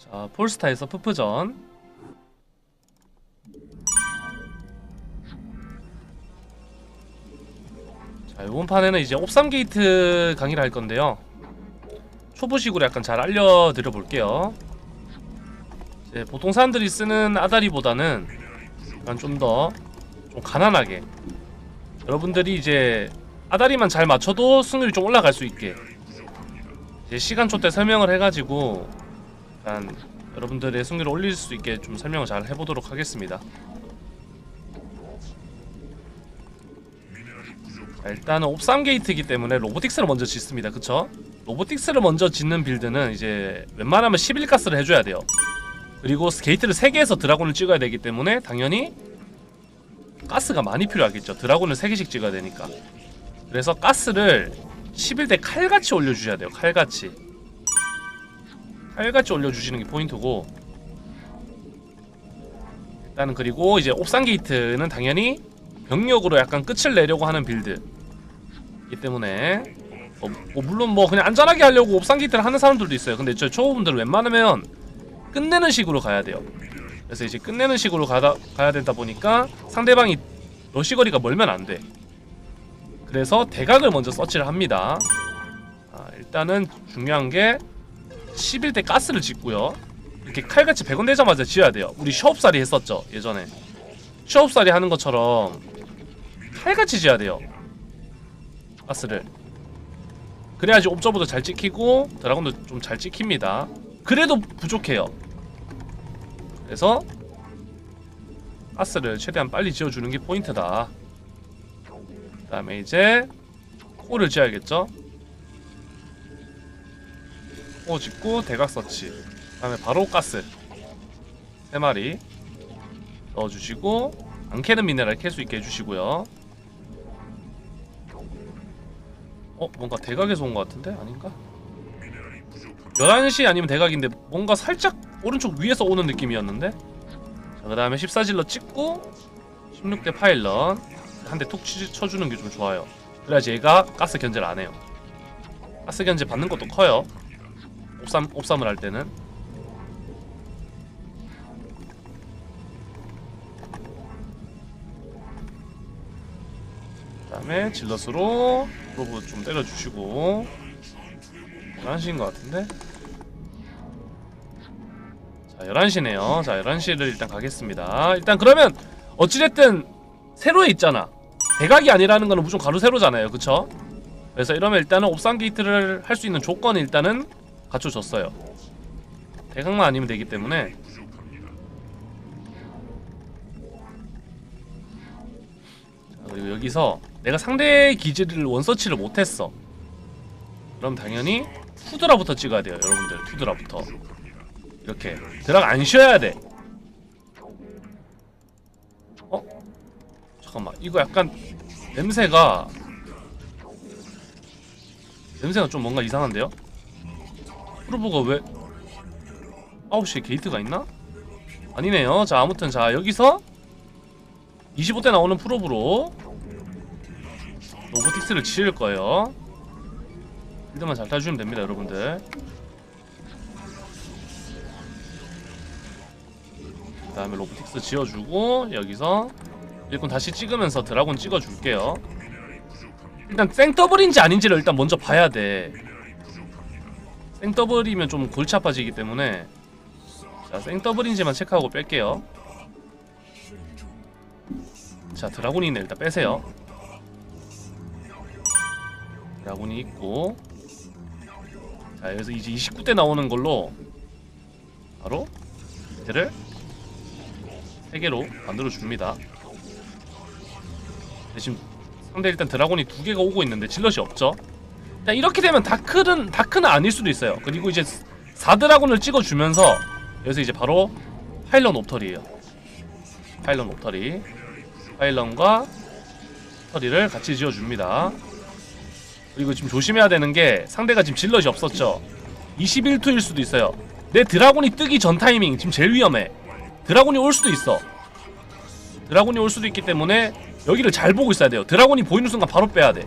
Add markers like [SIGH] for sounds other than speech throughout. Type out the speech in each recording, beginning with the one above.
자, 폴스타에서 푸프전. 자, 이번 판에는 이제 옵삼 게이트 강의를 할 건데요. 초보식으로 약간 잘 알려드려 볼게요. 이제 보통 사람들이 쓰는 아다리보다는 약간 좀더 좀 가난하게 여러분들이 이제 아다리만 잘 맞춰도 승률이 좀 올라갈 수 있게 이제 시간초 때 설명을 해가지고 약간 여러분들의 승률을 올릴 수 있게 좀 설명을 잘 해보도록 하겠습니다. 자, 일단은 옵삼 게이트이기 때문에 로보틱스를 먼저 짓습니다. 그쵸? 로보틱스를 먼저 짓는 빌드는 이제 웬만하면 11가스를 해줘야 돼요. 그리고 게이트를 3개에서 드라곤을 찍어야 되기 때문에 당연히 가스가 많이 필요하겠죠. 드라곤을 3개씩 찍어야 되니까. 그래서 가스를 11대 칼같이 올려주셔야 돼요. 칼같이. 칼같이 올려주시는 게 포인트고 일단은 그리고 이제 옵산 게이트는 당연히 병력으로 약간 끝을 내려고 하는 빌드이기 때문에 어, 뭐 물론 뭐 그냥 안전하게 하려고 옵산 게이트를 하는 사람들도 있어요. 근데 저 초보분들은 웬만하면 끝내는 식으로 가야 돼요. 그래서 이제 끝내는 식으로 가다, 가야 되다 보니까 상대방이 러시 거리가 멀면 안 돼. 그래서 대각을 먼저 서치를 합니다. 아, 일단은 중요한 게 11대 가스를 짓고요. 이렇게 칼같이 100원 되자마자 지어야 돼요. 우리 셔업살이 했었죠 예전에. 셔업살이 하는 것처럼 칼같이 지어야 돼요. 가스를. 그래야지 옵저버도 잘 찍히고 드라곤도 좀 잘 찍힙니다. 그래도 부족해요. 그래서 가스를 최대한 빨리 지어주는 게 포인트다. 그 다음에 이제 코를 지어야겠죠? 코 짓고 대각 서치. 그 다음에 바로 가스. 3마리 넣어주시고 안 캐는 미네랄 캘 수 있게 해주시고요. 어? 뭔가 대각에서 온 것 같은데? 아닌가? 11시 아니면 대각인데 뭔가 살짝 오른쪽 위에서 오는 느낌이었는데? 자, 그 다음에 14질러 찍고 16대 파일럿. 한대 툭 쳐주는 게 좀 좋아요. 그래야지 얘가 가스 견제를 안 해요. 가스 견제 받는 것도 커요 옵삼, 옵삼을 할 때는? 그 다음에 질럿으로 프로브 좀 때려주시고. 11시인 것 같은데? 자 11시네요. 자 11시를 일단 가겠습니다. 일단 그러면 어찌됐든 세로에 있잖아. 대각이 아니라는 거는 무조건 가로 세로잖아요. 그쵸? 그래서 이러면 일단은 옵산 게이트를 할 수 있는 조건이 일단은 갖춰졌어요. 대각만 아니면 되기 때문에. 자, 그리고 여기서 내가 상대 기지를 원서치를 못했어. 그럼 당연히 투드라부터 찍어야 돼요 여러분들. 투드라부터. 이렇게. 드락 안 쉬어야 돼. 어? 잠깐만. 이거 약간 냄새가 냄새가 좀 뭔가 이상한데요? 프로브가 왜 9시에 게이트가 있나? 아니네요. 자 아무튼 자 여기서 25대 나오는 프로브로 로보틱스를 지을 거예요. 빌드만 잘 타주시면 됩니다 여러분들. 그 다음에 로보틱스 지어주고 여기서 일꾼 다시 찍으면서 드라곤 찍어줄게요. 일단 생더블인지 아닌지를 일단 먼저 봐야 돼 생더블이면 좀 골치 아파지기 때문에. 자 생더블인지만 체크하고 뺄게요. 자 드라곤이 있네. 일단 빼세요. 드라곤이 있고. 자 여기서 이제 29대 나오는 걸로 바로 얘를 3개로 만들어 줍니다. 지금 상대 일단 드라곤이 두 개가 오고 있는데 질럿이 없죠? 자 이렇게 되면 다크는 다크는 아닐 수도 있어요. 그리고 이제 4드라곤을 찍어주면서 여기서 이제 바로 파일런 옵터리에요. 파일런 옵터리. 파일런과 옵터리를 같이 지어줍니다. 그리고 지금 조심해야 되는 게 상대가 지금 질럿이 없었죠. 21투일 수도 있어요. 내 드라곤이 뜨기 전 타이밍 지금 제일 위험해. 드라곤이 올 수도 있어. 드라곤이 올 수도 있기 때문에 여기를 잘 보고 있어야 돼요. 드라곤이 보이는 순간 바로 빼야 돼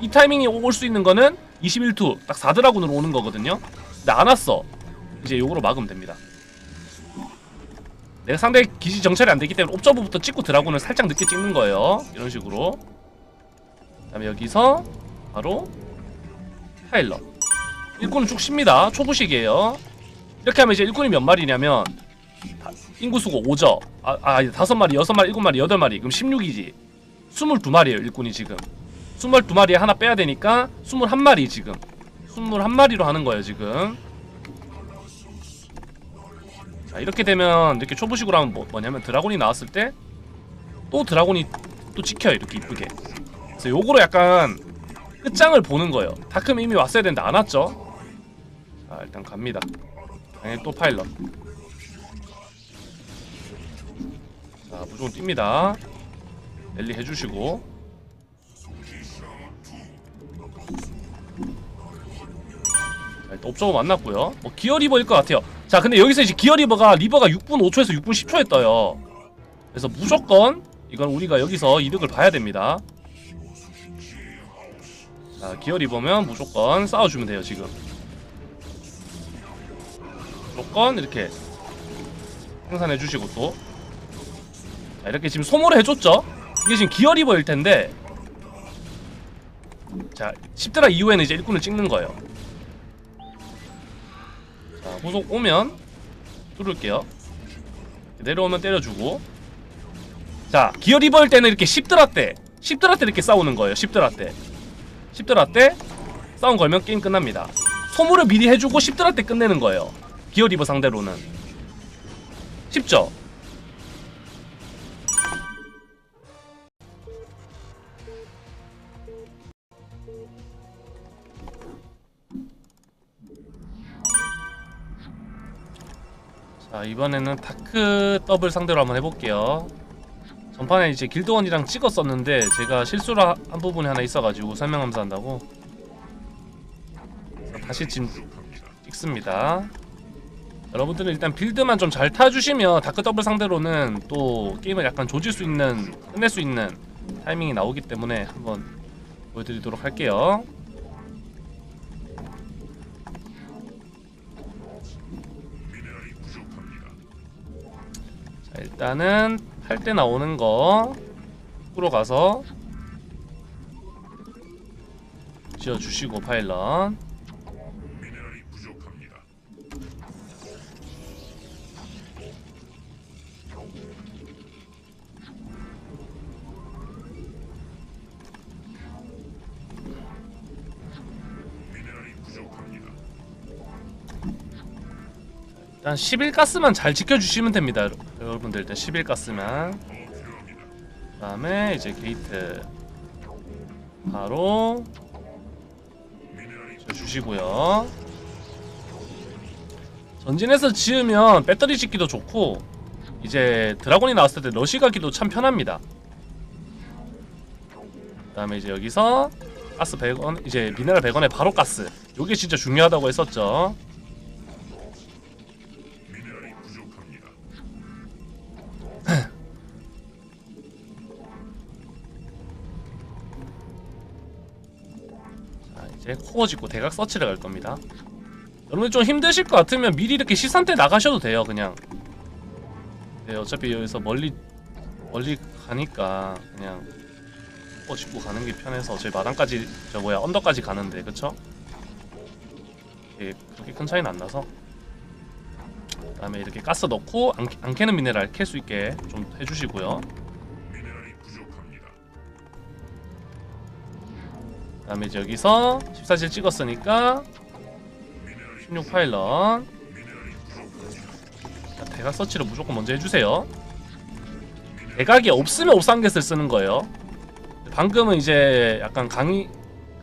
이 타이밍이 올 수 있는 거는 21투 딱 4드라곤으로 오는 거거든요 근데 안 왔어 이제 요거로 막으면 됩니다 내가 상대 기지 정찰이 안 되기 때문에 옵저버부터 찍고 드라군을 살짝 늦게 찍는 거예요. 이런 식으로. 그 다음에 여기서 바로 파일럿. 일꾼은 쭉 씁니다. 초부식이에요. 이렇게 하면 이제 일꾼이 몇 마리냐면 다- 인구수가 5죠. 아, 아, 아니, 다섯 마리, 여섯 마리, 일곱 마리, 여덟 마리. 그럼 16이지. 22마리예요, 일꾼이 지금. 22마리에 하나 빼야 되니까 21마리 지금. 21마리로 하는 거예요, 지금. 자, 이렇게 되면 이렇게 초보식으로 하면 뭐, 뭐냐면 드라곤이 나왔을 때 또 드라곤이 또 찍혀요, 이렇게 이쁘게. 그래서 요거로 약간 끝장을 보는 거예요. 다크면 이미 왔어야 되는데 안 왔죠? 자, 일단 갑니다. 당연히 또 파일럿. 자, 무조건 뜁니다. 랠리 해주시고. 옵저버 만났고요. 뭐 기어 리버일 것 같아요. 자, 근데 여기서 이제 기어 리버가 리버가 6분 5초에서 6분 10초에 떠요. 그래서 무조건 이건 우리가 여기서 이득을 봐야 됩니다. 자, 기어 리버면 무조건 싸워주면 돼요, 지금. 무조건 이렇게 생산해 주시고 또. 자, 이렇게 지금 소모를 해줬죠? 이게 지금 기어 리버일 텐데. 자, 10드라 이후에는 이제 일꾼을 찍는 거예요. 자, 후속 오면 뚫을게요. 내려오면 때려주고. 자, 기어 리버일 때는 이렇게 10드라 때, 10드라 때 이렇게 싸우는 거예요. 10드라 때. 10드라 때 싸움 걸면 게임 끝납니다. 소모를 미리 해주고 10드라 때 끝내는 거예요. 기어 리버 상대로는. 쉽죠? 자 이번에는 다크 더블 상대로 한번 해볼게요. 전판에 이제 길드원이랑 찍었었는데 제가 실수를 하- 한 부분이 하나 있어가지고 설명하면서 한다고? 다시 찍습니다. 여러분들은 일단 빌드만 좀 잘 타주시면 다크 더블 상대로는 또 게임을 약간 조질 수 있는 끝낼 수 있는 타이밍이 나오기 때문에 한번 보여드리도록 할게요 일단은 팔때 나오는 거 끌어 가서 지어주시고 파일럿. 일단 11가스만 잘 지켜주시면 됩니다 여러- 여러분들 일단 11가스만 그 다음에 이제 게이트 바로 주시고요. 전진해서 지으면 배터리 짓기도 좋고 이제 드라곤이 나왔을 때 러시 가기도 참 편합니다. 그 다음에 이제 여기서 가스 100원 이제 미네랄 100원에 바로 가스. 요게 진짜 중요하다고 했었죠 이제 코어 짓고 대각 서치를 갈 겁니다. 여러분 좀 힘드실 것 같으면 미리 이렇게 시선 때 나가셔도 돼요 그냥. 네 어차피 여기서 멀리 멀리 가니까 그냥 코어 짓고 가는 게 편해서 저희 마당까지 저 뭐야 언덕까지 가는데 그쵸? 예, 그렇게 큰 차이는 안 나서. 그 다음에 이렇게 가스 넣고 안, 안 캐는 미네랄 캘 수 있게 좀 해주시고요 그 다음에 이제 여기서 14실 찍었으니까 16 파일럿 자, 대각 서치를 무조건 먼저 해주세요. 대각이 없으면 옵상겟을 쓰는 거예요. 방금은 이제 약간 강의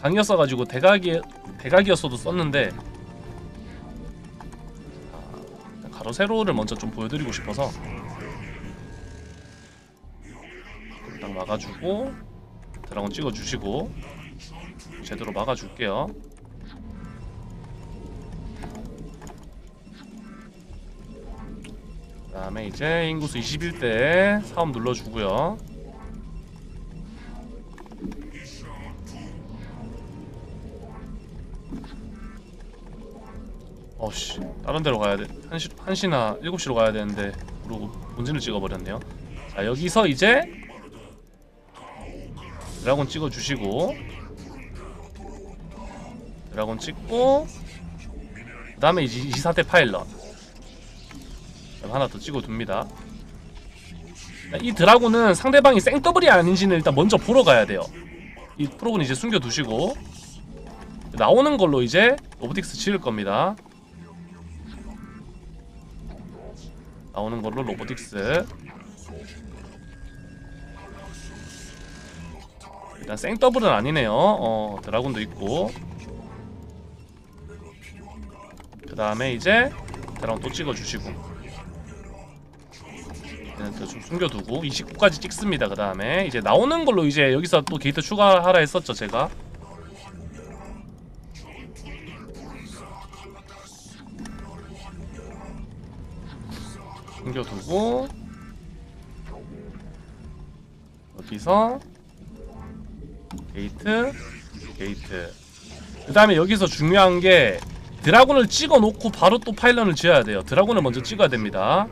강이었어가지고 대각이 대각이었어도 썼는데 아, 가로 세로를 먼저 좀 보여드리고 싶어서 딱 막아주고 드라곤 찍어주시고 제대로 막아줄게요. 그 다음에 이제 인구수 21대 사업 눌러주고요. 어씨 다른 데로 가야 돼. 한시 한시나 7시로 가야 되는데 그리고 본진을 찍어버렸네요 자 여기서 이제 드라곤 찍어주시고 드라곤 찍고 그 다음에 이제 24대 파일럿. 하나 더 찍어 둡니다. 이 드라곤은 상대방이 생더블이 아닌지는 일단 먼저 보러 가야 돼요. 이 프로는 이제 숨겨두시고 나오는 걸로 이제 로보틱스 지을 겁니다. 나오는 걸로 로보틱스. 일단 생더블은 아니네요. 어 드라곤도 있고 그 다음에 이제 드라곤 또 찍어주시고. 또좀 숨겨두고 29까지 찍습니다 그 다음에. 이제 나오는 걸로 이제 여기서 또 게이트 추가하라 했었죠 제가. 숨겨두고. 여기서 게이트 게이트. 그 다음에 여기서 중요한 게 드라군을 찍어 놓고 바로 또 파일런을 지어야 돼요. 드라군을 먼저 찍어야 됩니다.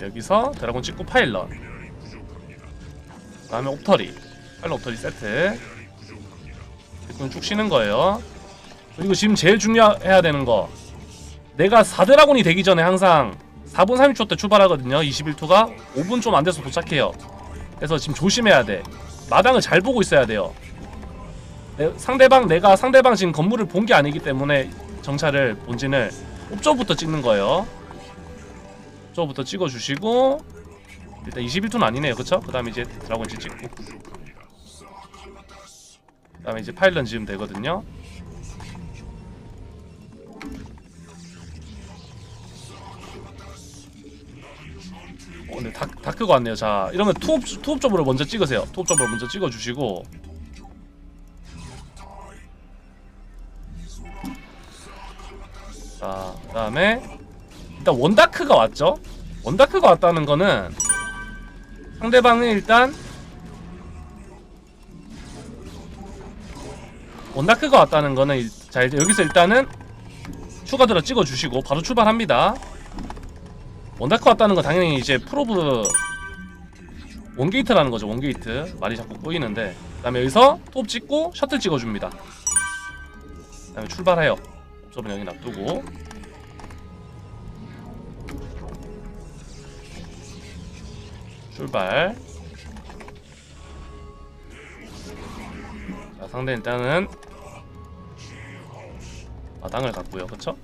여기서 드라군 찍고 파일런 그 다음에 옵터리. 파일런 옵터리 세트. 이건 쭉 쉬는 거예요. 그리고 지금 제일 중요해야 되는 거. 내가 4드라곤이 되기 전에 항상 4분 30초 때 출발하거든요. 21투가. 5분 좀 안 돼서 도착해요. 그래서 지금 조심해야 돼 마당을 잘 보고 있어야 돼요. 내- 상대방 내가 상대방 지금 건물을 본 게 아니기 때문에 정찰을 본진을 옵저부터 찍는 거예요. 옵저부터 찍어주시고 일단 21투는 아니네요. 그쵸? 그 다음에 이제 드라곤질 찍고. 그 다음에 이제 파일런 지으면 되거든요 어, 근데 다, 다크가 왔네요. 자, 이러면 투업 투업점으로 먼저 찍으세요. 투업점으로 먼저 찍어주시고. 자, 그다음에 일단 원다크가 왔죠. 원다크가 왔다는 거는 상대방은 일단 원다크가 왔다는 거는 일- 자 이제 여기서 일단은 추가 들어 찍어주시고 바로 출발합니다. 원다크 왔다는 거 당연히 이제 프로브 원게이트라는 거죠 원게이트. 말이 자꾸 꼬이는데. 그 다음에 여기서 톱 찍고 셔틀 찍어줍니다. 그 다음에 출발해요. 옵저은 여기 놔두고. 출발. 자 상대 일단은 마당을 갖고요. 그쵸?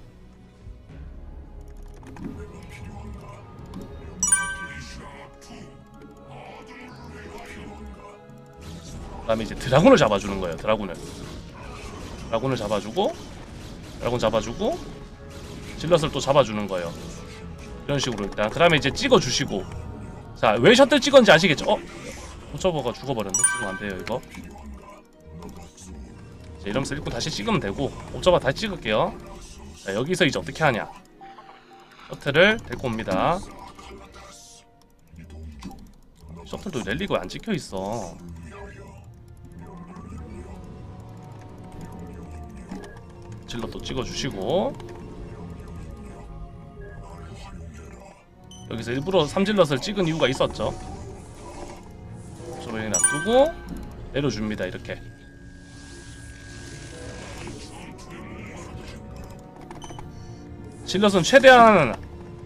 그 다음에 이제 드라군을 잡아주는 거예요. 드라군을. 드라군을 잡아주고 드라군 잡아주고 질럿을 또 잡아주는 거예요. 이런 식으로 일단 그 다음에 이제 찍어주시고 자 왜 셔틀 찍었는지 아시겠죠? 어? 호처버가 죽어버렸네. 죽으면 안 돼요 이거. 자, 이러면서 일꾼 다시 찍으면 되고 옵저버 다시 찍을게요. 자 여기서 이제 어떻게 하냐? 셔틀을 데리고 옵니다. 셔틀도 랠리가 안 찍혀 있어. 질럿도 찍어주시고. 여기서 일부러 삼질럿을 찍은 이유가 있었죠. 저번에 놔두고 내려줍니다 이렇게. 질럿은 최대한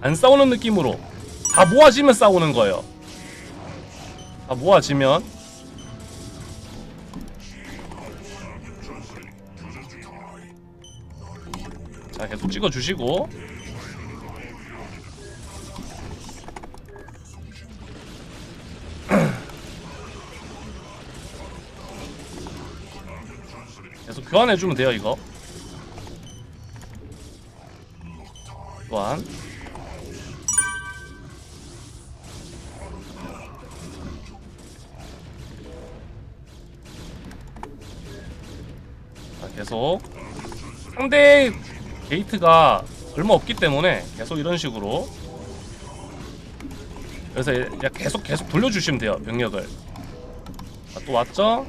안 싸우는 느낌으로 다 모아지면 싸우는 거예요. 다 모아지면 자 계속 찍어주시고. [CLEARS THROAT] 계속 교환해주면 돼요 이거. 교환 게이트가 얼마 없기 때문에 계속 이런 식으로. 그래서 얘- 얘 계속 계속 돌려주시면 돼요 병력을. 자, 또 왔죠?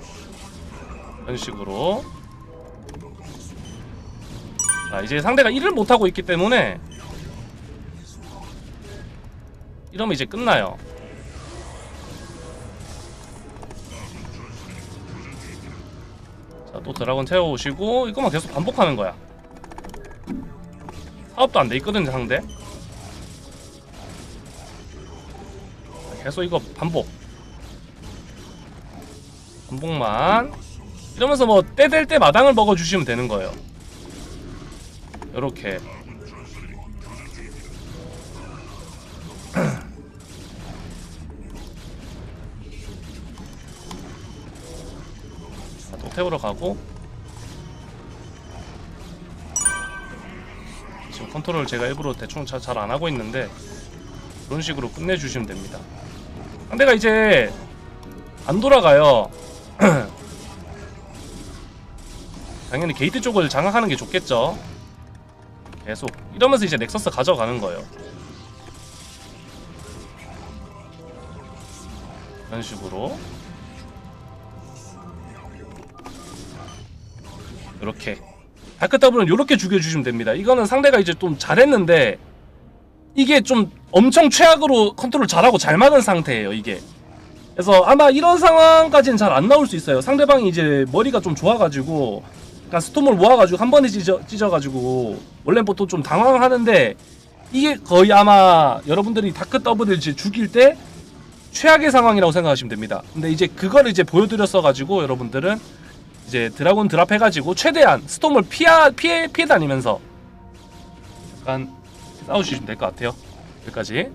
이런 식으로. 자 이제 상대가 일을 못하고 있기 때문에 이러면 이제 끝나요. 자 또 드라곤 태워오시고 이것만 계속 반복하는 거야 사업도 안 돼 있거든 상대. 자, 계속 이거 반복. 반복만. 이러면서 뭐 때 될 때 마당을 먹어주시면 되는 거예요. 요렇게. [CLEARS THROAT] 자, 또 태우러 가고 컨트롤 제가 일부러 대충 잘 안 하고 있는데 그런 식으로 끝내주시면 됩니다. 상대가 이제 안 돌아가요. [CLEARS THROAT] 당연히 게이트 쪽을 장악하는 게 좋겠죠. 계속 이러면서 이제 넥서스 가져가는 거예요. 이런 식으로. 이렇게 다크 더블은 이렇게 죽여주시면 됩니다. 이거는 상대가 이제 좀 잘했는데 이게 좀 엄청 최악으로 컨트롤 잘하고 잘 막은 상태예요 이게. 그래서 아마 이런 상황까지는 잘 안 나올 수 있어요. 상대방이 이제 머리가 좀 좋아가지고 그러니까 스톰을 모아가지고 한 번에 찢어, 찢어가지고 원래 보통 좀 당황하는데 이게 거의 아마 여러분들이 다크 더블을 이제 죽일 때 최악의 상황이라고 생각하시면 됩니다. 근데 이제 그거를 이제 보여드렸어가지고 여러분들은 이제 드라곤 드랍 해가지고 최대한 스톰을 피하, 피해, 피해 다니면서 약간 싸우시면 될 것 같아요. 여기까지.